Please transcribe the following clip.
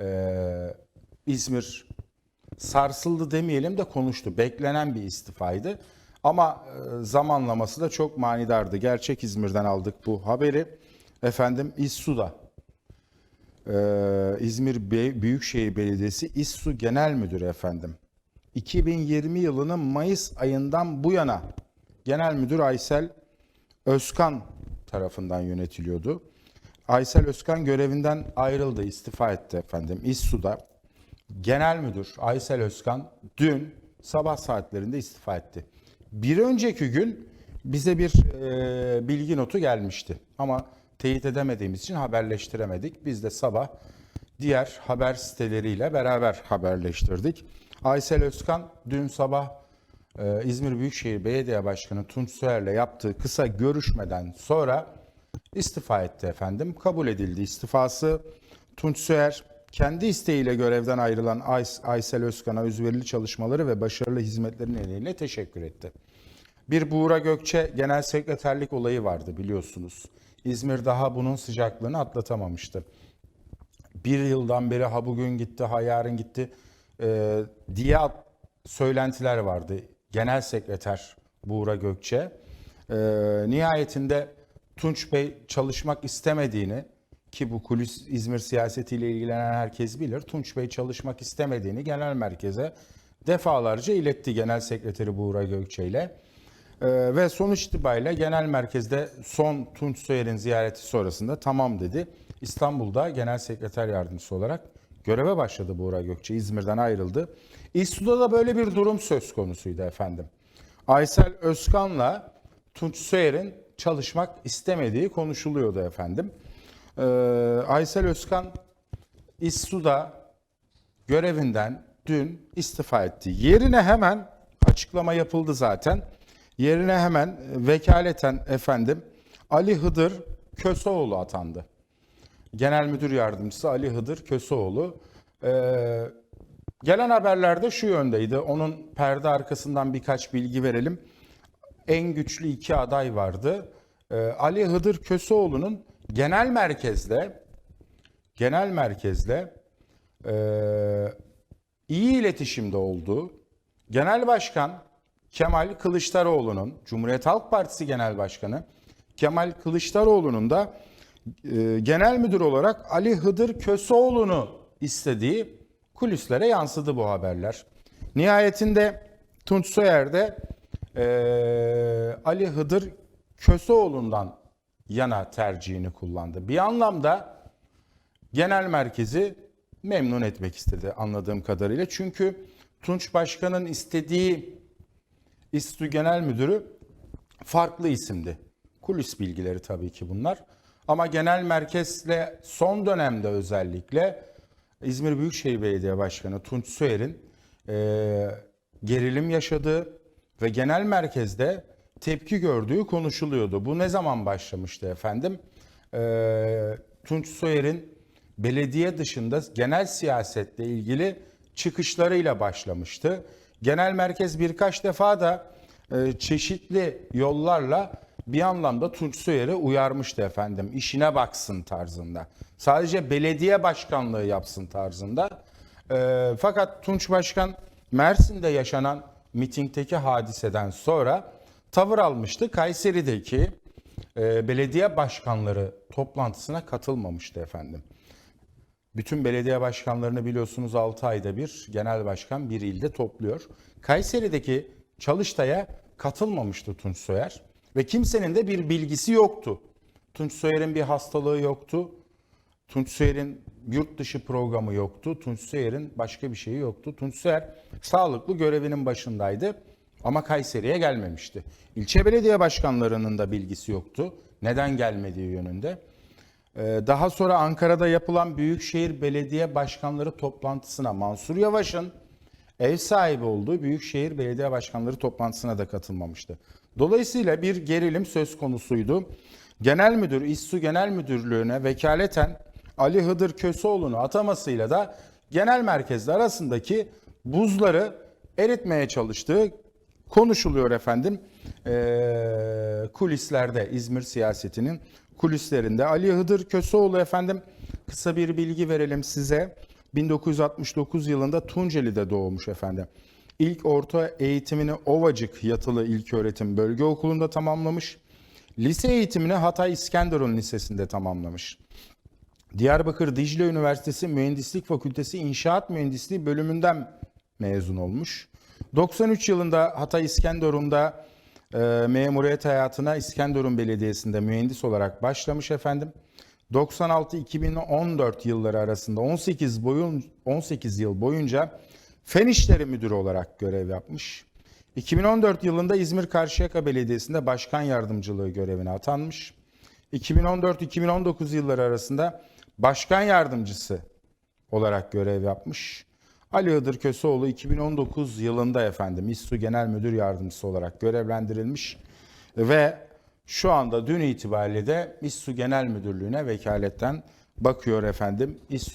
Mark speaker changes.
Speaker 1: Ee, İzmir sarsıldı demeyelim de konuştu. Beklenen bir istifaydı. Ama e, zamanlaması da çok manidardı. Gerçek İzmir'den aldık bu haberi. Efendim İSSU'da ee, İzmir Büyükşehir Belediyesi İSSU Genel Müdürü efendim. 2020 yılının Mayıs ayından bu yana Genel Müdür Aysel Özkan tarafından yönetiliyordu. Aysel Özkan görevinden ayrıldı, istifa etti efendim. İSSU'da Genel Müdür Aysel Özkan dün sabah saatlerinde istifa etti. Bir önceki gün bize bir e, bilgi notu gelmişti. Ama teyit edemediğimiz için haberleştiremedik. Biz de sabah diğer haber siteleriyle beraber haberleştirdik. Aysel Özkan dün sabah e, İzmir Büyükşehir Belediye Başkanı Tunç Soyer'le yaptığı kısa görüşmeden sonra istifa etti efendim. Kabul edildi istifası. Tunç Soyer kendi isteğiyle görevden ayrılan Ays- Aysel Özkan'a özverili çalışmaları ve başarılı hizmetleri nedeniyle teşekkür etti. Bir Buğra Gökçe genel sekreterlik olayı vardı biliyorsunuz. İzmir daha bunun sıcaklığını atlatamamıştı. Bir yıldan beri ha bugün gitti, ha yarın gitti e, diye söylentiler vardı. Genel sekreter Buğra Gökçe. E, nihayetinde Tunç Bey çalışmak istemediğini ki bu kulis İzmir siyasetiyle ilgilenen herkes bilir. Tunç Bey çalışmak istemediğini genel merkeze defalarca iletti genel sekreteri Buğra Gökçe ile. Ee, ve sonuç itibariyle genel merkezde son Tunç Soyer'in ziyareti sonrasında tamam dedi. İstanbul'da genel sekreter yardımcısı olarak göreve başladı Buğra Gökçe. İzmir'den ayrıldı. İSU'da da böyle bir durum söz konusuydu efendim. Aysel Özkan'la Tunç Soyer'in çalışmak istemediği konuşuluyordu efendim. Ee, Aysel Özkan İSU'da görevinden dün istifa etti. Yerine hemen açıklama yapıldı zaten. Yerine hemen vekaleten efendim Ali Hıdır Köseoğlu atandı. Genel Müdür Yardımcısı Ali Hıdır Köseoğlu. Ee, gelen haberlerde şu yöndeydi. Onun perde arkasından birkaç bilgi verelim. En güçlü iki aday vardı. Ee, Ali Hıdır Köseoğlu'nun genel merkezde genel merkezde eee, iyi iletişimde olduğu Genel Başkan Kemal Kılıçdaroğlu'nun Cumhuriyet Halk Partisi Genel Başkanı Kemal Kılıçdaroğlu'nun da eee, genel müdür olarak Ali Hıdır Köseoğlu'nu istediği kulislere yansıdı bu haberler. Nihayetinde Tunç Soyer eee, Ali Hıdır Köseoğlu'ndan yana tercihini kullandı. Bir anlamda genel merkezi memnun etmek istedi anladığım kadarıyla. Çünkü Tunç Başkan'ın istediği İSTÜ Genel Müdürü farklı isimdi. Kulis bilgileri tabii ki bunlar. Ama genel merkezle son dönemde özellikle İzmir Büyükşehir Belediye Başkanı Tunç Soyer'in eee, gerilim yaşadığı ve genel merkezde tepki gördüğü konuşuluyordu. Bu ne zaman başlamıştı efendim? Eee Tunç Soyer'in belediye dışında genel siyasetle ilgili çıkışlarıyla başlamıştı. Genel merkez birkaç defa da e, çeşitli yollarla bir anlamda Tunç Soyer'i uyarmıştı efendim. İşine baksın tarzında. Sadece belediye başkanlığı yapsın tarzında. E, fakat Tunç Başkan Mersin'de yaşanan mitingdeki hadiseden sonra tavır almıştı. Kayseri'deki e, belediye başkanları toplantısına katılmamıştı efendim. Bütün belediye başkanlarını biliyorsunuz 6 ayda bir genel başkan bir ilde topluyor. Kayseri'deki Çalıştay'a katılmamıştı Tunç Soyer ve kimsenin de bir bilgisi yoktu. Tunç Soyer'in bir hastalığı yoktu. Tunç Soyer'in yurt dışı programı yoktu. Tunç Soyer'in başka bir şeyi yoktu. Tunç Soyer sağlıklı görevinin başındaydı ama Kayseri'ye gelmemişti. İlçe belediye başkanlarının da bilgisi yoktu. Neden gelmediği yönünde. Ee, Daha sonra Ankara'da yapılan Büyükşehir Belediye Başkanları toplantısına Mansur Yavaş'ın ev sahibi olduğu Büyükşehir Belediye Başkanları toplantısına da katılmamıştı. Dolayısıyla bir gerilim söz konusuydu. Genel Müdür İSSU Genel Müdürlüğü'ne vekaleten Ali Hıdır Köseoğlu'nu atamasıyla da genel merkezler arasındaki buzları eritmeye çalıştığı konuşuluyor efendim. Ee, kulislerde İzmir siyasetinin kulislerinde Ali Hıdır Köseoğlu efendim kısa bir bilgi verelim size. 1969 yılında Tunceli'de doğmuş efendim. İlk orta eğitimini Ovacık Yatılı İlköğretim Bölge Okulu'nda tamamlamış. Lise eğitimini Hatay İskenderun Lisesi'nde tamamlamış. Diyarbakır Dicle Üniversitesi Mühendislik Fakültesi İnşaat Mühendisliği bölümünden mezun olmuş. 93 yılında Hatay İskenderun'da e, memuriyet hayatına İskenderun Belediyesi'nde mühendis olarak başlamış efendim. 96-2014 yılları arasında 18 boyun 18 yıl boyunca Fen İşleri Müdürü olarak görev yapmış. 2014 yılında İzmir Karşıyaka Belediyesi'nde başkan yardımcılığı görevine atanmış. 2014-2019 yılları arasında başkan yardımcısı olarak görev yapmış. Ali Hıdır Köseoğlu 2019 yılında efendim İSSU Genel Müdür Yardımcısı olarak görevlendirilmiş ve şu anda dün itibariyle de İSSU Genel Müdürlüğü'ne vekaletten bakıyor efendim. İSSU